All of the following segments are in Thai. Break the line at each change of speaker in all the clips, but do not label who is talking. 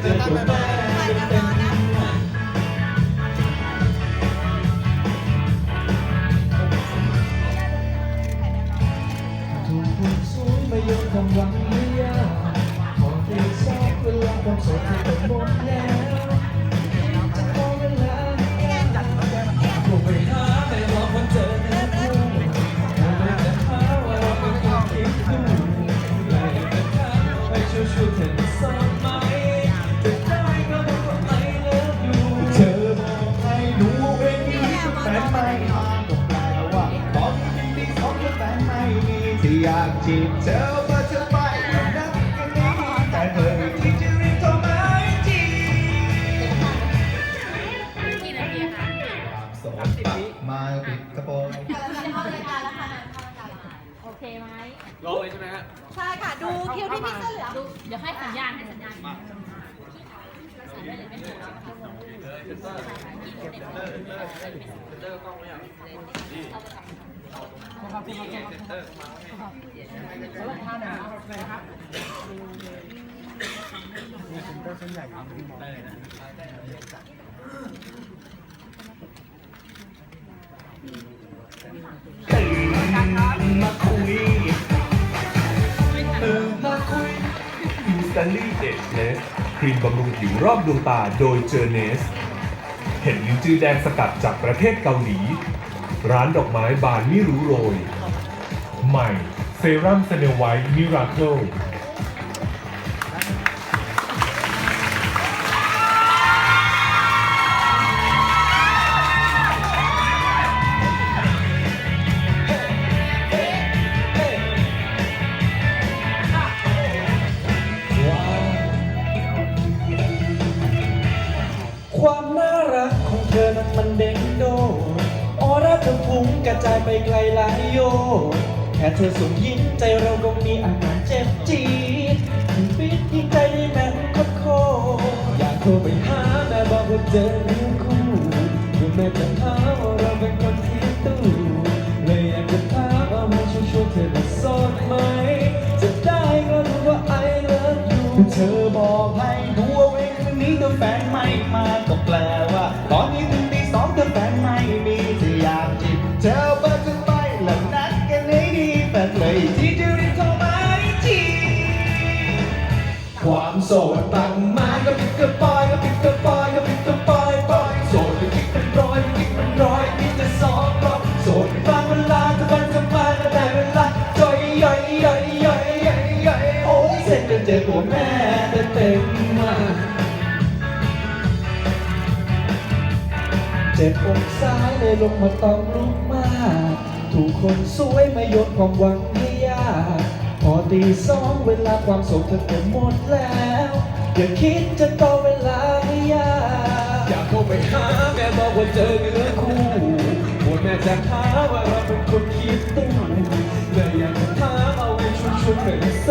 Thank you. ที่อยากจีบเธอว่าเธอไปแล้วนัดกันนี้แต่เธอที่จะรีบโทรมาจี
กี่นาทีคะ
สองปะมาปิดกระโปรง
โอเคไหม
รอเลยใช่ไหมฮะ
ใช่ค่ะดูคิวที่พี่เสื้อเหลือง
เดี๋ยวให้สัญญาณให้สัญญาณ
มา คุยตื่นมาคุย
อินสตนลี่เอชเนสครีมบำรุงผิวรอบดวงตาโดยเจอเนส เห็นลิ้นจือแดงสกัดจากประเทศเกาหลี ร้านดอกไม้บานไม่รู้โรย ใหม่เซรั่มเซเนลไวท์มิราเคิล
ความน่ารักของเธอนั้นมันเด้ง กระจายไปไกลหลายโย แค่เธอส่งยิ้มใจเราก็มีอาการเจ็บจี๊ดปิดที่ใจได้แม่นโคดโค อยากโทรไปหาแม่บอกว่าเจอเนื้อคู่คุณแม่จะหาว่าเราเป็นคนที่ตู้ ความโสดตั้งมาก็ปิดกระปอยก็ปิดกระปอยก็ปิดกระปอยปอยโสดไปคิดเป็นร้อยไปคิดเป็นร้อยมีแต่สองรอบโสดบางเวลาถ้าบันจะมาก็ได้เวลาจอยย่อยย่อยย่อยย่อยย่อยโอ้ยเสร็จแล้วเจอตัวแม่เต็มมาเจ็บอกซ้ายเลยลงมาต้องลุกมากถูกคนสวยมายนความหวังให้ยาก อตีสองเวลาความสุขเธอเต็มหมดแล้ว อย่าคิดจะต่อเวลาให้ยากอยากเข้าไปหาแม่บอกว่าเจอเนื้อคู่กลัวแม่จะหาว่าเราเป็นคนคิดตู้เลยอยากจะถามเอาไว้ชุดชุดๆเป็นโส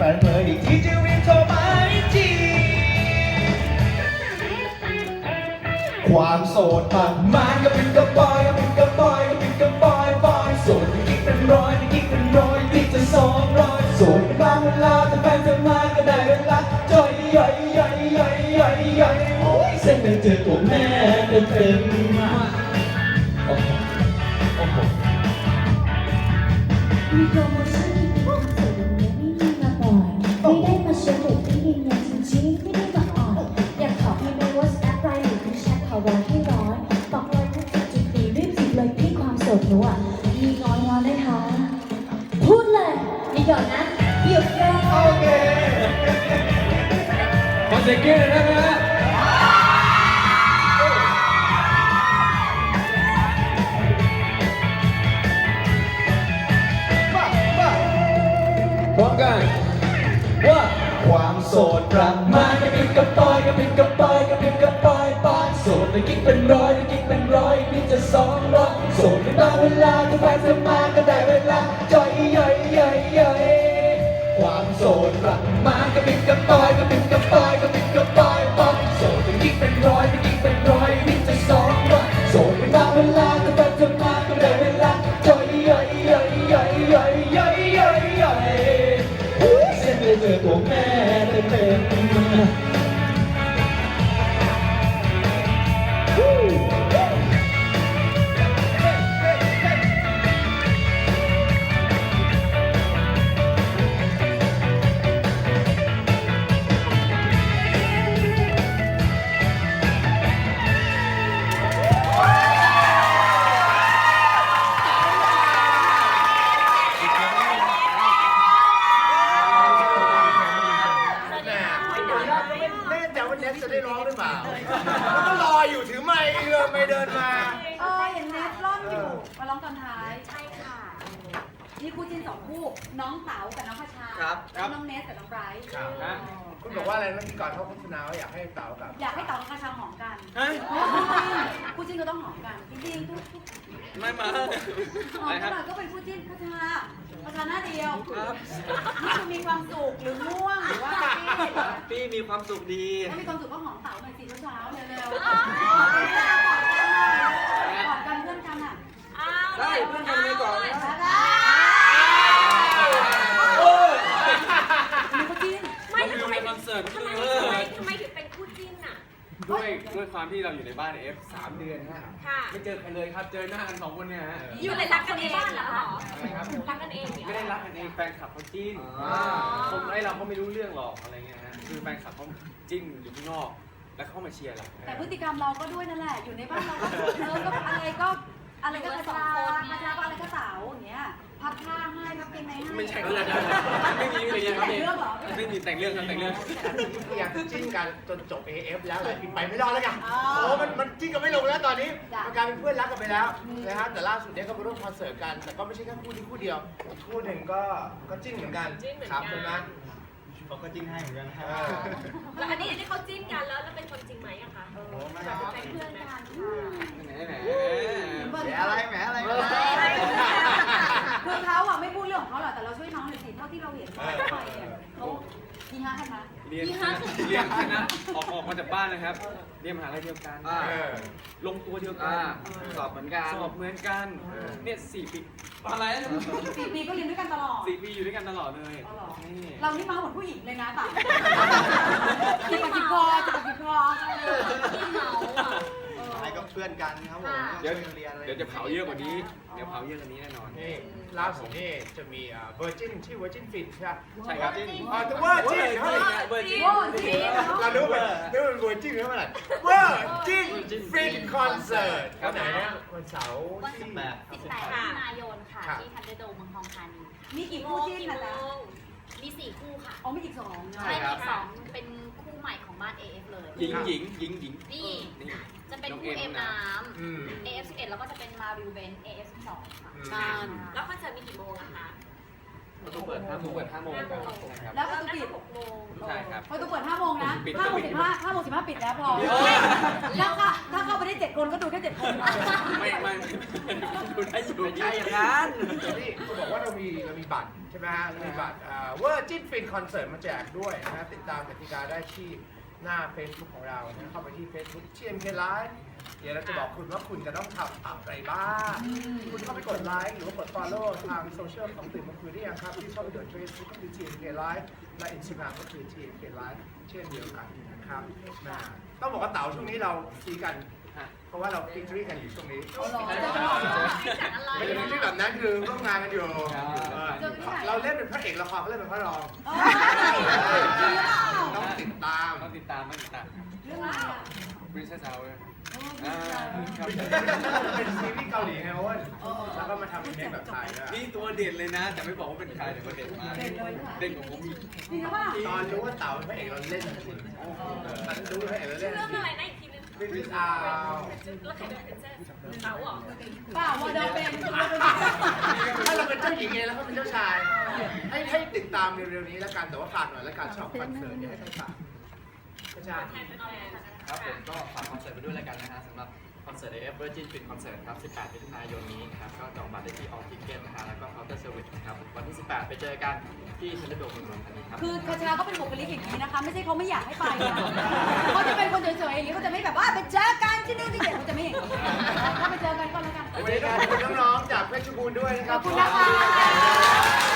ให้ดีแฟนเผยอีกทีจะรีบโทรมาจีบความโสดผ่านมาก็เป็นกระปอยก็เป็นกระปอยก็เป็นกระปอยปอยโสดที่คิดเป็นร้อยที่คิดเป็นร้อยที่จะสองร้อยโสดบางเวลาแต่แฟนจะมาก็ได้เวลาจอยย่อยย่อยย่อยย่อยย่อยโอ้ยเส้นเป็นเจอตัวแม่เต็มเต็มๆมาโอ้โหโอ้โห
หนูอะ มีน้อยแล้วนะคะพูดเลยมีหยอดนะหยุดเลย
โอเค
ขอเสียงเกย์หน่อยได้
เป็นร้อยไม่กินเป็นร้อยนี่จะสองร้อยส่งกันมาเวลาทุกไปจะมาก็ได้เวลาจ่อยย่อยย่อยย่อยความโสดกลับมาก็ะปิดกระปอยก็ะปิดกระปอยก็ะปิดกระปอยปอยโสดเป็นยิ่งเป็นร้อยเป็นยิ่งเป็นร้อยนี่จะสองร้อยโสดกันมาเวลาทุกไปจะมาก็ได้เวลาจ่อยย่อยย่อยย่อยย่อยย่อยย่อยย่อยเส้นเลยเจอตัวแม่เต็ม
อน
อยู่มาร้องตอนท้าย ใช่ค่ะ นี่คู่จิ้นสองคู่น้องเต๋ากับน้องพชชา
ครับ
แล้วน้องเนสกับน้องไบรท์
ครับ
เออ
คุณบอกว่าอะไรเมื่อกี้ก่อนเขาโฆษณาว่าอยากให้เต๋ากับ
อยากให้เต๋ากับพชชาหอมกัน
เฮ้ย
คู่จิ้นก็ต้องหอมกันจริงๆทุกทุก
ไม่มา
หอ
อะ
ม
ไรค
กั
รั
น
บ
หน่อยก็เป็นคู่จิ้นพชชาพชชาหน้าเดียว
ครับ
นี่คือมีความสุขหรือง่วงหรือว่าแฮปปี้
พี่มีความสุขดี
ถ้ามีความสุขก็หอมเต๋าหน่อยสิเช้าๆเร็วๆ
ได้เพื่อนกันไปก่อนนะ
มีคู่จิ้น
ไม่ทำไมคอนเสิร์ต
ทำไม
เอ
ทำ
อ
ไมทำไมถึงเป็นคู่จิ้นอะ
ด้วยด้วยความที่เราอยู่ในบ้าน F สามเดือนฮะ
ค่ะ
ไม่เจอใครเลยครับ เจอหน้ากันสองคนเนี่ยฮะ
อยู่ในรักกันในบ้านเหรอคะ
อะไรครับ
รักกันเองเนี่ย
ไม่ได้รักกันเองแฟนคลับเขาจิ้น
อ๋อ
ผมไอเราก็ไม่รู้เรื่องหรอกอะไรเงี้ยฮะคือแฟนคลับเขาจิ้นอยู่ข้างนอก แล้วเขามาเชียร์เรา
แต่พฤติกรรมเราก็ด้วยนั่นแหละอยู่ในบ้านเราก็เออก็อะไรก็ อะไรก็กระชาพระชาก็อะไรก็เสาอย่างเงี้ย พับผ้าให้พับเกงในให้
ไม่ใช่ก็เลยไม่มีไม่มีครับ
แต่งเรื่องเหรอ
ไม่มีแต่งเรื่องครับแต่งเรื่อง
อยากจิ้นกันจนจบ AF แล้วหลายปีไปไม่รอดแล้วกัน
อ๋อ
โอ้มันมันจิ้นกันไม่ลงแล้วตอนนี้
จ้ะ
มันกลายเป็นเพื่อนรักกันไปแล้วนะฮะแต่ล่าสุดเนี้ยก็มาร่วมคอนเสิร์ตกัน แต่ก็ไม่ใช่แค่คู่นี้คู่เดียวคู่หนึ่งก็ก็จิ้นเหมือนกัน
จิ้นเหมือน
ค
กั
รับใช่ไหม
เขาก็จิ้งให้เหมือนกันนะครับ
เออ
แล้วอันนี้อันนี้เขาจิ้นกันแล้วแล้วเป็นคนจริงไหมอะคะ
โอ้ไม่
แบบ
ครับ
เป็นเพื่อนกัน
แหม แหม
แหมอะไรแหมอะไร
คือเขาอะไม่พูดเรื่องของเขาหรอกแต่เราช่วยน้องหน่อยสิเท่าที่เราเห็นเขาไปเนี่ยเขาดีฮะกันนะ
เรียนคณะเรียนคณะออกออกมาจากบ้านนะครับ เรียนมหาลัยเดียวกัน
เออ
ลงตัวเดียวกั
อ่านสอบเหมือนกัน
สอบเหมือนกันเนี่ยสี่ปีอะไรนะ
สี่ปีก็เรียนด้วยกันตลอด
สี่ปีอยู่ด้วยกันตลอดเลย
อ๋อเหรอ
นี่
เรานี่มาเหมือนผู้หญิงเลยนะต่างจะปฏิคอจะปฏิคอ
ที่เมาอะ
อะไรก็ เพื่อนกันครับผม
เดี๋ยว
เรียนอะไร
เดี๋ยวจะเผาเยอะกว่านี้ เดี๋ยวเผาเยอะกว่านี้แน่นอน
นี่ล่าสุดนี่จะมีเวอร์จินที่เวอร์จินฟินใช่ไหม
ใช่ครับ
อ๋อแต่เวอร์จิน
เบอร์จริง
โอ้จริง
เรารู้ไหมนึกว่าเป็นเวอร์จินหรือเปล่าเวอร์จินฟินคอนเสิร์ตวันไหนนะวันเสาร์
วัน
ที่
แปด
สิบแปดมิถุนายนค่ะ
ครับ
ที่ทันเดอร์โดมเมืองทองธานีค่ะ
มีกี่คู่จิ้นนะจ๊ะ
มีสี่คู่ค่ะ
อ๋อมีอีกสอง
ใช่มีสองเป็นคู่ ใหม่ของบ้าน AF เลย
หญิงหญิงหญิงหญิง
นี่
นี่
จะเป็น
น้อง
คู่
เอ็
เอ็
ม
ม
นะ
น้
อืมำ
AF 11 แล้วก็จะเป็นมาริวเบน AF 12 ค่ะ
อืม
ใช่ แล้วคอนเสิร์ตมีกี่โมงอะคะ
ประตูเปิดห้าโมงเปิดห้าโมงครับใช่ครับ
แล้วประตูปิด
หกโมง
ใช่ครับ
ประตูเปิด5โมงนะ
ปิด
5โมง
ปิด
15 5โมง15ปิดแล้วพอ
เดี๋ยว
แล้วค่ะถ้าเข้าไปได้7คนก็ดูแค่7คน
ไม่ไม่ดูได้อยู่
ใช่อย่างนั้น
นี่คุณบอกว่าเรามีเรามีบัตรใช่ไหมฮะเรามีบัตรเวอร์จินฟินคอนเสิร์ตมาแจกด้วยนะฮะติดตามกติกาได้ที่ หน้า Facebook ของเรานะเข้าไปที่ Facebook ที่ MK Live เดี๋ยวเราจะบอกคุณว่าคุณจะต้องทำอะไรบ้าง คุณเข้าไปกดไลค์หรือว่ากด follow ทางโซเชียลของตื่นมาคุยได้ยังครับ ที่เข้าไปกด Facebook ก็คือ TMK Live และอินสตาแกรมก็คือ TMK Live เช่นเดียวกันนะครับนะต้องบอกว่าเต๋าช่วงนี้เราซีกัน เพราะว่าเราฟิชรี่กันอยู่ช่วงนี้
จากอะไร
ไม่ใช่ฟิชรี่แบบนั้นคือร่วมงานกันอยู่เออเราเล่นเป็นพระเอกละครเขาเล่นเป็นพระรองต้องติดตาม
ต้องติดตามต้องติดตาม
เรื่องอะไรอะ
Princess Hour อ่าครับ
เป็นซีรีส์เกาหลีไงโอ้นแล้วก็มาทำเป็นเพลงแบบไทยด้วย
นี่ตัวเด่นเลยนะ แต่ไม่บอกว่าเป็นใครแต่ว่าเด่นมากเด่นกว่าผมอีก
จริงหรือเปล่า
ตอนรู้ว่าเต๋าเป็นพระเอกเราเล่นจริงตอนรู้พระเอกเราเล่น
เรื่อง
จริง
อะไรนะอีก ทีนึง
ฟิชอา
แล้วใครเป็นเพนเซนเต๋าเหรอ
เปล่าโมเดเป็น
ถ้าเราเป็นเจ้าหญิงเองแล้วเขาเป็นเจ้าชาย ให้ให้ติดตามเร็วๆนี้แล้วกันแต่ว่าฝากหน่อยแล้วกันชอบคอนเสิร์ตเดี๋ยวให้ใครฝากกระชา
แทนเป็นแทน
ครับผมก็ฝากคอนเสิร์ตไปด้วยแล้วกันนะฮะสำหรับ คอนเสิร์ตเอฟเวอร์จินปิดคอนเสิร์ตครับ 18 มิถุนายนนี้นะครับ ก็จองบัตรได้ที่ออลทิเก็ตนะฮะแล้วก็เคาน์เตอร์เซอร์วิสครับ วันที่ 18 ไปเจอกันที่ชั้นเโดมนนทนีครับ
คือคาชาก็เป็นบุคลิกอย่างนี้นะคะ ไม่ใช่เขาไม่อยากให้ไปนะเขาจะเป็นคนเฉยๆอย่างนี้เขาจะไม่แบบว่าไปเจอกันที่นู่นที่เด็ดเขาจะไม่เหงนี้ถ้าไปเจอกันก็แล้วกัน
วันนี้ต้องขอบคุณน้องๆจากเพชรบูรณ์ด้วยนะครับ
ขอบคุณนะคะ